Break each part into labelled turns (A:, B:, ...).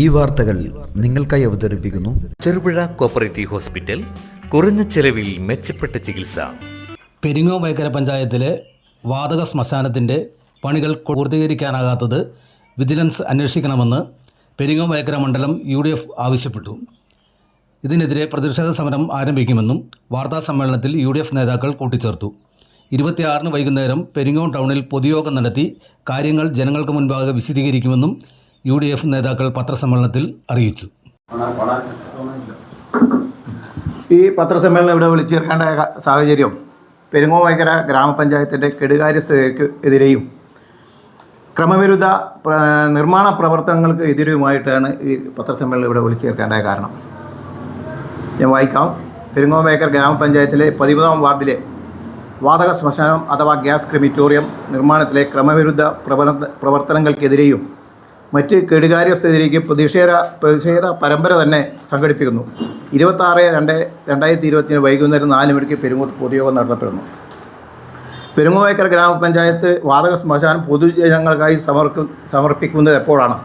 A: ഈ വാർത്തകൾ നിങ്ങൾക്കായി അവതരിപ്പിക്കുന്നു.
B: ചെറുപുഴ കോപ്പറേറ്റീവ് ഹോസ്പിറ്റൽ കുറഞ്ഞ ചെലവിൽ മെച്ചപ്പെട്ട ചികിത്സ.
C: പെരിങ്ങോ വൈക്കര പഞ്ചായത്തിലെ വാതക ശ്മശാനത്തിന്റെ പണികൾ പൂർത്തീകരിക്കാനാകാത്തത് വിജിലൻസ് അന്വേഷിക്കണമെന്ന് പെരിങ്ങോ വൈക്കര മണ്ഡലം യു ഡി എഫ് ആവശ്യപ്പെട്ടു. ഇതിനെതിരെ പ്രതിഷേധ സമരം ആരംഭിക്കുമെന്നും വാർത്താ സമ്മേളനത്തിൽ യു ഡി എഫ് നേതാക്കൾ കൂട്ടിച്ചേർത്തു. ഇരുപത്തിയാറിന് വൈകുന്നേരം പെരിങ്ങോം ടൗണിൽ പൊതുയോഗം നടത്തി കാര്യങ്ങൾ ജനങ്ങൾക്ക് മുൻപാകെ വിശദീകരിക്കുമെന്നും യു ഡി എഫ് നേതാക്കൾ പത്രസമ്മേളനത്തിൽ അറിയിച്ചു.
D: ഈ പത്രസമ്മേളനം ഇവിടെ വിളിച്ചേർക്കേണ്ട സാഹചര്യം പെരുങ്ങോവൈക്കര ഗ്രാമപഞ്ചായത്തിന്റെ കെടുകാര്യസ്ഥതയ്ക്ക് എതിരെയും ക്രമവിരുദ്ധ നിർമ്മാണ പ്രവർത്തനങ്ങൾക്ക് എതിരെയുമായിട്ടാണ് ഈ പത്രസമ്മേളനം ഇവിടെ വിളിച്ചേർക്കേണ്ട കാരണം. ഞാൻ വായിക്കാം. പെരുങ്ങോവൈക്കർ ഗ്രാമപഞ്ചായത്തിലെ പതിമൂന്നാം വാർഡിലെ വാതക ശ്മശാനം അഥവാ ഗ്യാസ് ക്രിമിറ്റോറിയം നിർമ്മാണത്തിലെ ക്രമവിരുദ്ധ പ്രവർത്തനങ്ങൾക്കെതിരെയും മറ്റ് കെടുകാര്യസ്ഥതയിലേക്ക് പ്രതിഷേധ പ്രതിഷേധ പരമ്പര തന്നെ സംഘടിപ്പിക്കുന്നു. ഇരുപത്താറ് രണ്ട് രണ്ടായിരത്തി ഇരുപത്തിന് വൈകുന്നേരം നാല് മണിക്ക് പെരുങ്ങോത്ത് പൊതുയോഗം നടത്തപ്പെടുന്നു. പെരുങ്ങോവയ്ക്കര ഗ്രാമപഞ്ചായത്ത് വാതക ശ്മശാനം പൊതുജനങ്ങൾക്കായി സമർക്കും സമർപ്പിക്കുന്നത് എപ്പോഴാണ്?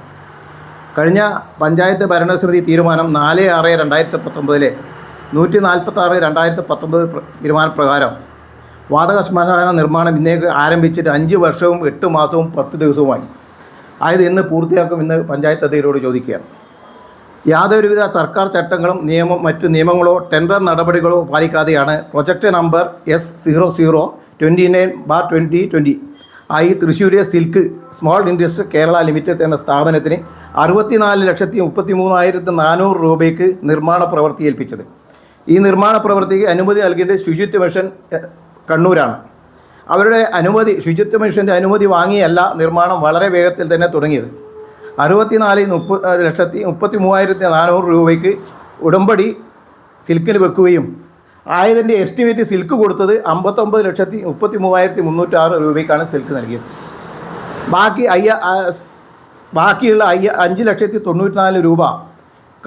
D: കഴിഞ്ഞ പഞ്ചായത്ത് ഭരണസമിതി തീരുമാനം നാല് ആറ് രണ്ടായിരത്തി പത്തൊമ്പതിലെ നൂറ്റി നാൽപ്പത്താറ് രണ്ടായിരത്തി പത്തൊമ്പത് തീരുമാനപ്രകാരം വാതക ശ്മശാന നിർമ്മാണം ഇന്നേക്ക് ആരംഭിച്ചിട്ട് അഞ്ച് വർഷവും എട്ട് മാസവും പത്ത് ദിവസവുമായി. ആയത് ഇന്ന് പൂർത്തിയാക്കും എന്ന് പഞ്ചായത്ത് അധികരോട് ചോദിക്കുകയാണ്. യാതൊരുവിധ സർക്കാർ ചട്ടങ്ങളും നിയമം മറ്റു നിയമങ്ങളോ ടെൻഡർ നടപടികളോ പാലിക്കാതെയാണ് project number S zero zero twenty nine bar twenty twenty ആയി തൃശ്ശൂരിലെ silk small industry Kerala limited എന്ന സ്ഥാപനത്തിന് അറുപത്തിനാല് ലക്ഷത്തി മുപ്പത്തി മൂവായിരത്തി നാനൂറ് രൂപയ്ക്ക് നിർമ്മാണ പ്രവൃത്തി ഏൽപ്പിച്ചത്. ഈ നിർമ്മാണ പ്രവൃത്തിക്ക് അനുമതി നൽകേണ്ടത് ശുചിത്വ മിഷൻ കണ്ണൂരാണ്. അവരുടെ അനുമതി ശുചിത്വ മിഷന്റെ അനുമതി വാങ്ങിയല്ല നിർമ്മാണം വളരെ വേഗത്തിൽ തന്നെ തുടങ്ങിയത്. അറുപത്തിനാല് മുപ്പ ലക്ഷത്തി മുപ്പത്തി മൂവായിരത്തി നാനൂറ് രൂപയ്ക്ക് ഉടമ്പടി സിൽക്കിൽ വെക്കുകയും ആയതിന്റെ എസ്റ്റിമേറ്റ് സിൽക്ക് കൊടുത്തത് അമ്പത്തൊമ്പത് ലക്ഷത്തി മുപ്പത്തി മൂവായിരത്തി മുന്നൂറ്റാറ് രൂപയ്ക്കാണ് സിൽക്ക് നൽകിയത്. ബാക്കി അയ്യ ബാക്കിയുള്ള അയ്യ അഞ്ച് ലക്ഷത്തി തൊണ്ണൂറ്റിനാല് രൂപ.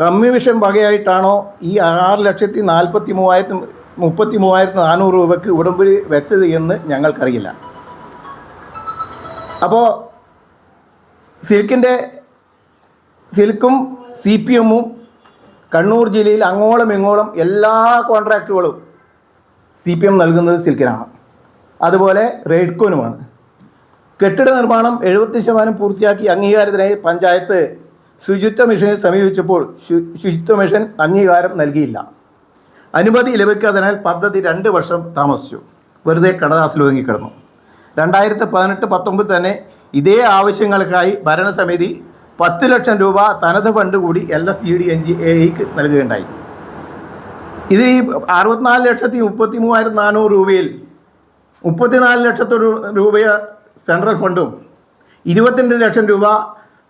D: കമ്മീഷൻ വകയായിട്ടാണോ ഈ ആറ് ലക്ഷത്തി നാൽപ്പത്തി മൂവായിരത്തി മുപ്പത്തി മൂവായിരത്തി നാനൂറ് രൂപയ്ക്ക് ഉടമ്പടി വെച്ചത് എന്ന് ഞങ്ങൾക്കറിയില്ല. അപ്പോൾ സിൽക്കിന്റെ സിൽക്കും സി പി എമ്മും കണ്ണൂർ ജില്ലയിൽ അങ്ങോളം ഇങ്ങോളം എല്ലാ കോൺട്രാക്റ്റുകളും സി പി എം നൽകുന്നത് സിൽക്കിനാണ്. അതുപോലെ റെയ്ഡ്കോനുമാണ് കെട്ടിട നിർമ്മാണം എഴുപത്തി ശതമാനം പൂർത്തിയാക്കി അംഗീകാരത്തിനായി പഞ്ചായത്ത് ശുചിത്വ മിഷനെ സമീപിച്ചപ്പോൾ ശുചിത്വ മിഷൻ അംഗീകാരം നൽകിയില്ല. അനുമതി ലഭിക്കാത്തതിനാൽ പദ്ധതി രണ്ട് വർഷം താമസിച്ചു. വെറുതെ കടലാസിൽ ഒതുങ്ങിക്കിടന്നു രണ്ടായിരത്തി പതിനെട്ട് പത്തൊമ്പത് തന്നെ ഇതേ ആവശ്യങ്ങൾക്കായി ഭരണസമിതി പത്ത് ലക്ഷം രൂപ തനത് ഫണ്ട് കൂടി L S G D N G എക്ക് നൽകുകയുണ്ടായി. ഇതിൽ ഈ അറുപത്തിനാല് ലക്ഷത്തി മുപ്പത്തി മൂവായിരത്തി നാനൂറ് രൂപയിൽ മുപ്പത്തിനാല് ലക്ഷത്തോട് രൂപ സെൻട്രൽ ഫണ്ടും ഇരുപത്തിരണ്ട് ലക്ഷം രൂപ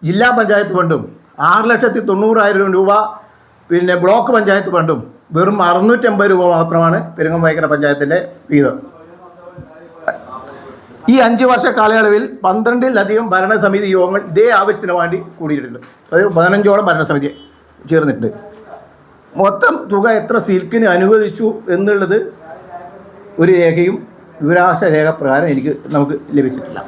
D: ജില്ലാ പഞ്ചായത്ത് ഫണ്ടും ആറ് ലക്ഷത്തി തൊണ്ണൂറായിരം രൂപ പിന്നെ ബ്ലോക്ക് പഞ്ചായത്ത് ഫണ്ടും വെറും അറുന്നൂറ്റമ്പത് രൂപ മാത്രമാണ് പെരുങ്ങമൈക്കര പഞ്ചായത്തിന്റെ വീതം ഈ അഞ്ച് വർഷ കാലയളവിൽ പന്ത്രണ്ടിലധികം ഭരണസമിതി യോഗങ്ങൾ ഇതേ ആവശ്യത്തിന് വേണ്ടി കൂടിയിട്ടുണ്ട്. അതായത് പതിനഞ്ചോളം ഭരണസമിതി ചേർന്നിട്ടുണ്ട്. മൊത്തം തുക എത്ര സിൽക്കിന് അനുവദിച്ചു എന്നുള്ളത് ഒരു രേഖയും വിവരാവകാശ രേഖ പ്രകാരം എനിക്ക് നമുക്ക് ലഭിച്ചിട്ടില്ല.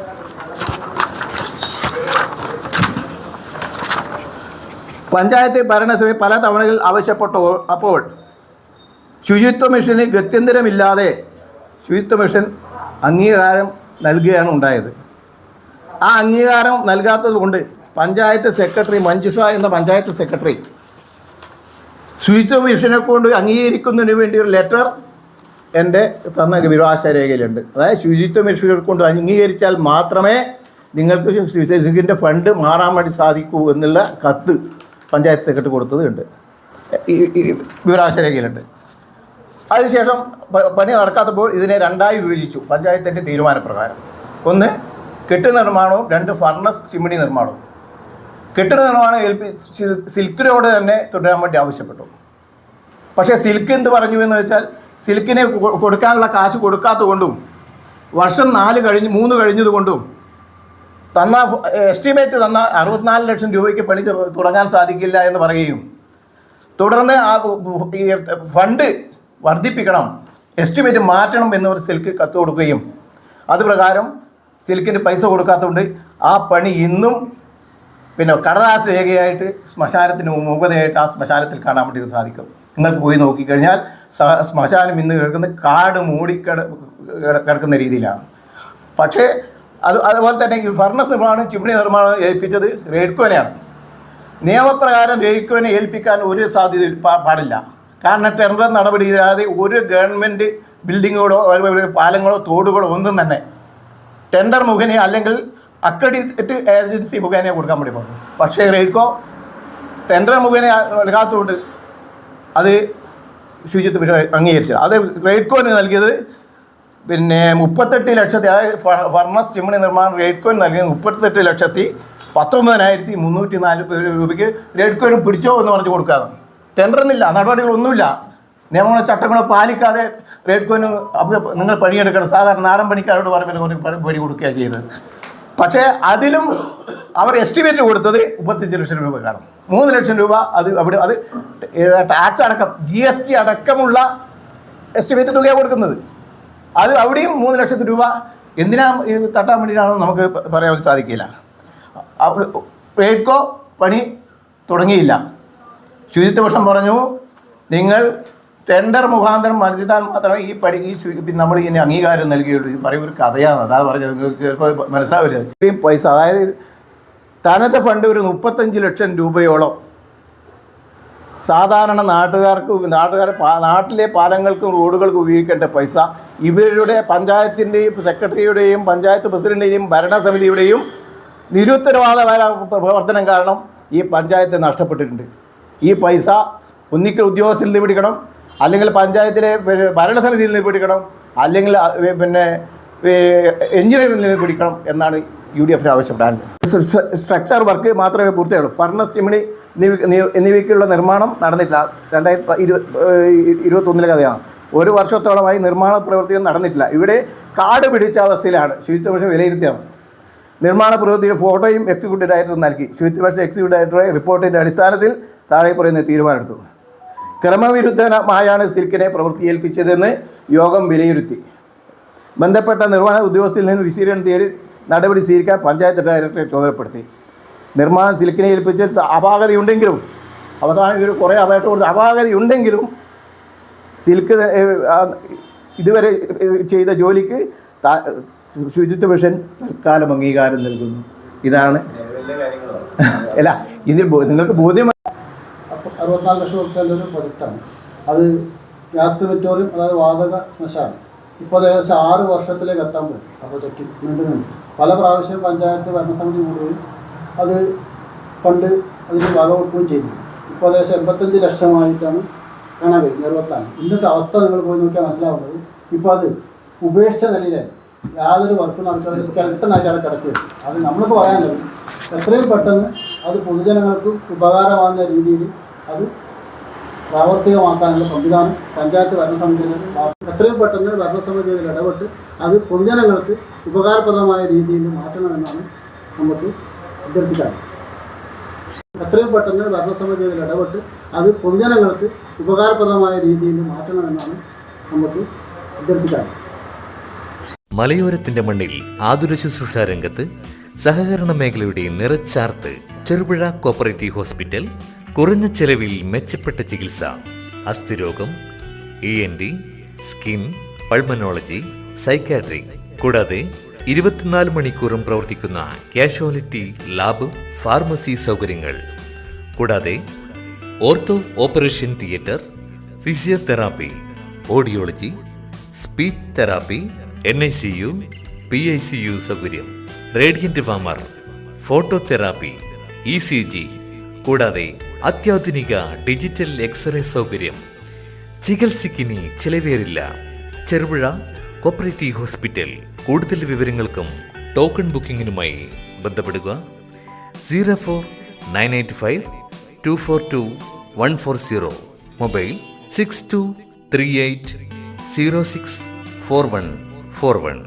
D: പഞ്ചായത്ത് ഭരണസമിതി പല തവണകൾ ആവശ്യപ്പെട്ടോ അപ്പോൾ ശുചിത്വ മിഷന് ഗത്യന്തരമില്ലാതെ ശുചിത്വ മിഷൻ അംഗീകാരം നൽകുകയാണ് ഉണ്ടായത്. ആ അംഗീകാരം നൽകാത്തത് കൊണ്ട് പഞ്ചായത്ത് സെക്രട്ടറി മഞ്ജുഷ എന്ന പഞ്ചായത്ത് സെക്രട്ടറി ശുചിത്വ മിഷനെ കൊണ്ട് അംഗീകരിക്കുന്നതിന് വേണ്ടി ഒരു ലെറ്റർ എന്റെ തന്ന വിവരാശ രേഖയിലുണ്ട് അതായത് ശുചിത്വ മിഷനെ കൊണ്ട് അംഗീകരിച്ചാൽ മാത്രമേ നിങ്ങൾക്ക് ഇതിന്റെ ഫണ്ട് മാറാൻ വേണ്ടി സാധിക്കൂ എന്നുള്ള കത്ത് പഞ്ചായത്ത് സെക്രട്ടറി കൊടുത്തത് ഉണ്ട് ഈ ഈ വിവരാശ രേഖയിലുണ്ട് അതിനുശേഷം പണി നടക്കാത്തപ്പോൾ ഇതിനെ രണ്ടായി വിഭജിച്ചു. പഞ്ചായത്തിന്റെ തീരുമാനപ്രകാരം. ഒന്ന് കെട്ടിട നിർമ്മാണവും രണ്ട് ഫർണസ് ചിമ്മിണി നിർമ്മാണവും. കെട്ടിട നിർമ്മാണം ഏൽപ്പി സിൽക്കിനോട് തന്നെ തുടരാൻ വേണ്ടി ആവശ്യപ്പെട്ടു. പക്ഷേ സിൽക്ക് എന്ത് പറഞ്ഞു എന്ന് വെച്ചാൽ സിൽക്കിനെ കൊടുക്കാനുള്ള കാശ് കൊടുക്കാത്തതുകൊണ്ടും വർഷം നാല് കഴിഞ്ഞ് മൂന്ന് കഴിഞ്ഞതുകൊണ്ടും തന്ന എസ്റ്റിമേറ്റ് തന്ന അറുപത്തിനാല് ലക്ഷം രൂപയ്ക്ക് പണി തുടങ്ങാൻ സാധിക്കില്ല എന്ന് പറയുകയും തുടർന്ന് ആ ഫണ്ട് വർദ്ധിപ്പിക്കണം എസ്റ്റിമേറ്റ് മാറ്റണം എന്നവർ സിൽക്ക് കത്ത് കൊടുക്കുകയും. അത് പ്രകാരം സിൽക്കിന് പൈസ കൊടുക്കാത്തതുകൊണ്ട് ആ പണി ഇന്നും പിന്നെ കടലാസ് രേഖയായിട്ട് ശ്മശാനത്തിന് മുഖതയായിട്ട് ആ ശ്മശാനത്തിൽ കാണാൻ വേണ്ടി സാധിക്കും. നിങ്ങൾക്ക് പോയി നോക്കിക്കഴിഞ്ഞാൽ ശ്മശാനം ഇന്ന് കിടക്കുന്ന കാട് മൂടി കിട- കിട- കിടക്കുന്ന രീതിയിലാണ്. പക്ഷേ അത് അതുപോലെ തന്നെ ഈ ഫർണസ് നിർമ്മാണം ചിമ്മിണി നിർമ്മാണം ഏൽപ്പിച്ചത് റേഡ്കോനെയാണ് നിയമപ്രകാരം റെഡ്കോനെ ഏൽപ്പിക്കാൻ ഒരു സാധ്യത പാടില്ല. കാരണം ടെൻഡർ നടപടിയില്ലാതെ ഒരു ഗവൺമെന്റ് ബിൽഡിങ്ങുകളോ പാലങ്ങളോ തോടുകളോ ഒന്നും തന്നെ ടെൻഡർ മുഖേന അല്ലെങ്കിൽ അക്രഡിറ്റ് ഏജൻസി മുഖേന കൊടുക്കാൻ വേണ്ടി പോകും. പക്ഷേ റെയ്ഡ്കോ ടെൻഡർ മുഖേന നൽകാത്തതുകൊണ്ട് അത് ശുചിത്വ അംഗീകരിച്ചത് അത് റെയ്ഡ്കോന് നൽകിയത് പിന്നെ മുപ്പത്തെട്ട് ലക്ഷത്തി അതായത് ഫർണസ് ചിമ്മിണി നിർമ്മാണം റെയ്ഡ്കോന് നൽകിയത് മുപ്പത്തെട്ട് ലക്ഷത്തി പത്തൊമ്പതിനായിരത്തി മുന്നൂറ്റി നാൽപ്പത് രൂപയ്ക്ക് റെയ്ഡ്കോന് പിടിച്ചോ എന്ന് പറഞ്ഞു കൊടുക്കാതെ ടെൻഡറൊന്നുമില്ല നടപടികളൊന്നുമില്ല. നിയമങ്ങളോ ചട്ടങ്ങളോ പാലിക്കാതെ അപ്പോൾ നിങ്ങൾ പണിയെടുക്കണം. സാധാരണ നാടൻ പണിക്കാരോട് കുറേ പണി- കൊടുക്കുകയാണ് ചെയ്തത്. പക്ഷേ അതിലും അവർ എസ്റ്റിമേറ്റ് കൊടുത്തത് മുപ്പത്തഞ്ച് ലക്ഷം രൂപ കാണും മൂന്ന് ലക്ഷം രൂപ അത് അവിടെ അത് ടാക്സ് അടക്കം ജി എസ് ടി അടക്കമുള്ള എസ്റ്റിമേറ്റ് തുകയാണ് കൊടുക്കുന്നത്. അത് അവിടെയും മൂന്ന് ലക്ഷത്തി രൂപ എന്തിനാ തട്ടാൻ വേണ്ടിയിട്ടാണെന്ന് നമുക്ക് പറയാൻ സാധിക്കില്ല. റേഡ്കോ പണി തുടങ്ങിയില്ല. ശുചിത്വ പറഞ്ഞു നിങ്ങൾ ടെൻഡർ മുഖാന്തരം നടത്തിയാൽ മാത്രമേ ഈ പടി ഈ സ്വീ- നമ്മൾ ഇതിന് അംഗീകാരം നൽകിയുള്ളൂ ഇത് പറയും ഒരു കഥയാണ്. അതാ പറഞ്ഞത്. ചിലപ്പോൾ മനസ്സിലാവില്ല? ഇത്രയും പൈസ. അതായത് തനത്തെ ഫണ്ട് ഒരു മുപ്പത്തഞ്ച് ലക്ഷം രൂപയോളം സാധാരണ നാട്ടുകാർക്ക് നാട്ടുകാർ നാട്ടിലെ പാലങ്ങൾക്കും റോഡുകൾക്കും ഉപയോഗിക്കേണ്ട പൈസ ഇവരുടെ പഞ്ചായത്തിന്റെയും സെക്രട്ടറിയുടെയും പഞ്ചായത്ത് പ്രസിഡന്റിന്റെയും ഭരണസമിതിയുടെയും നിരുത്തരവാദപര പ്രവർത്തനം കാരണം ഈ പഞ്ചായത്ത് നഷ്ടപ്പെട്ടിട്ടുണ്ട്. ഈ പൈസ ഒന്നിക്കൽ ഉദ്യോഗസ്ഥരിൽ നിന്ന് പിടിക്കണം. അല്ലെങ്കിൽ പഞ്ചായത്തിലെ ഭരണസമിതിയിൽ നിന്ന് പിടിക്കണം. അല്ലെങ്കിൽ പിന്നെ എഞ്ചിനീയറിൽ നിന്ന് പിടിക്കണം എന്നാണ് യു ഡി എഫിന് ആവശ്യപ്പെടാൻ സ്ട്രക്ചർ വർക്ക് മാത്രമേ പൂർത്തിയായുള്ളൂ. ഫർണസ് ചിമിണി എന്നിവ- എന്നിവ- എന്നിവയ്ക്കുള്ള നിർമ്മാണം നടന്നിട്ടില്ല. രണ്ടായിരത്തി ഇരുപത് ഇരുപത്തൊന്നിലെ കഥയാണ്. ഒരു വർഷത്തോളമായി നിർമ്മാണ പ്രവൃത്തികൾ നടന്നിട്ടില്ല. ഇവിടെ കാട് പിടിച്ച അവസ്ഥയിലാണ്. ശുചിത്വ വിലയിരുത്തിയാണ്. നിർമ്മാണ പുരോഗതിയുടെ ഫോട്ടോയും എക്സിക്യൂട്ടീവ് ഡയറക്ടർ നൽകി. ശുചിത്വ പക്ഷേ എക്സിക്യൂട്ടീവ് ഡയറക്ടറുടെ റിപ്പോർട്ടിന്റെ അടിസ്ഥാനത്തിൽ താഴെ പറയുന്ന തീരുമാനമെടുത്തു. ക്രമവിരുദ്ധമായാണ് സിൽക്കിനെ പ്രവൃത്തി ഏൽപ്പിച്ചതെന്ന് യോഗം വിലയിരുത്തി. ബന്ധപ്പെട്ട നിർവഹണ ഉദ്യോഗസ്ഥരിൽ നിന്ന് വിശീലനം തേടി നടപടി സ്വീകരിക്കാൻ പഞ്ചായത്ത് ഡയറക്ടറെ ചുമതലപ്പെടുത്തി. നിർമ്മാണം സിൽക്കിനെ ഏൽപ്പിച്ച അപാകതയുണ്ടെങ്കിലും അവസാനം ഇവർ കുറേ അപേക്ഷ കൊടുത്ത് അപാകതയുണ്ടെങ്കിലും സിൽക്ക് ഇതുവരെ ചെയ്ത ജോലിക്ക് ശുചിത്വ മിഷൻ തൽക്കാലം അംഗീകാരം നൽകുന്നു. ഇതാണ്. അല്ല ഇതിൽ നിങ്ങൾക്ക് ബോധ്യം
E: അറുപത്തിനാല് ലക്ഷം റുപ്യന്റെ ഒരു പ്രൊജക്റ്റാണ് അത് ഗ്യാസ് ക്രിമിറ്റോറിയം അതായത് വാതക ശ്മശാനം. ഇപ്പോൾ അത് ഏകദേശം ആറ് വർഷത്തിലേക്ക് എത്താൻ പറ്റും. ആ പ്രൊജക്റ്റ് നീണ്ടു നിന്ന് പല പ്രാവശ്യം പഞ്ചായത്ത് ഭരണസമിതി കൂടുകയും അത് ഫണ്ട് അതിന് വകവെക്കുകയും ചെയ്തു ഇപ്പോൾ ഏകദേശം എൺപത്തഞ്ച് ലക്ഷമായിട്ടാണ് കാണാൻ കഴിയുന്നത്. അറുപത്താണ് ഇന്നത്തെ അവസ്ഥ നിങ്ങൾ പോയി നോക്കിയാൽ മനസ്സിലാവുന്നത് ഇപ്പോൾ അത് ഉപേക്ഷിച്ച നിലയിലായി യാതൊരു വർക്ക് നടത്താതെ സ്കെൽട്ടനായിട്ട് അവിടെ കിടക്കുക. അത് നമ്മൾക്ക് പറയാനുള്ളത് എത്രയും പെട്ടെന്ന് അത് പൊതുജനങ്ങൾക്ക് ഉപകാരമാകുന്ന രീതിയിൽ അത് പ്രാവർത്തികമാക്കാനുള്ള സംവിധാനം പഞ്ചായത്ത് ഭരണസമിതിയിൽ എത്രയും പെട്ടെന്ന് ഭരണസമിതി അതിൽ ഇടപെട്ട് അത് പൊതുജനങ്ങൾക്ക് ഉപകാരപ്രദമായ രീതിയിൽ മാറ്റണമെന്നാണ് നമുക്ക് അഭ്യർത്ഥിക്കാൻ എത്രയും പെട്ടെന്ന് ഭരണസമിതി അതിൽ ഇടപെട്ട് അത് പൊതുജനങ്ങൾക്ക് ഉപകാരപ്രദമായ രീതിയിൽ മാറ്റണമെന്നാണ് നമുക്ക് അഭ്യർത്ഥിക്കാൻ
B: മലയോരത്തിന്റെ മണ്ണിൽ ആതുര ശുശ്രൂഷ രംഗത്ത് സഹകരണ മേഖലയുടെ നിറച്ചാർത്ത് ചെറുപുഴ കോപ്പറേറ്റീവ് ഹോസ്പിറ്റൽ കുറഞ്ഞ ചെലവിൽ മെച്ചപ്പെട്ട ചികിത്സ അസ്ഥിരോഗം E N T skin pulmonology psychiatry കൂടാതെ ഇരുപത്തിനാല് മണിക്കൂറും പ്രവർത്തിക്കുന്ന കാഷ്വാലിറ്റി ലാബ് ഫാർമസി സൗകര്യങ്ങൾ. കൂടാതെ ortho operation theatre physiotherapy audiology speech therapy N I C U P I C U സൗകര്യം. Radiant warmer phototherapy E C G കൂടാതെ അത്യാധുനിക ഡിജിറ്റൽ എക്സ്റേ സൗകര്യം. ചികിത്സയ്ക്കിനി ചിലവേറില്ല. Cherupuzha cooperative hospital. കൂടുതൽ വിവരങ്ങൾക്കും ടോക്കൺ ബുക്കിംഗിനുമായി ബന്ധപ്പെടുക. Zero four nine eight five two four two one four zero. Mobile six two three eight zero six four one. Four one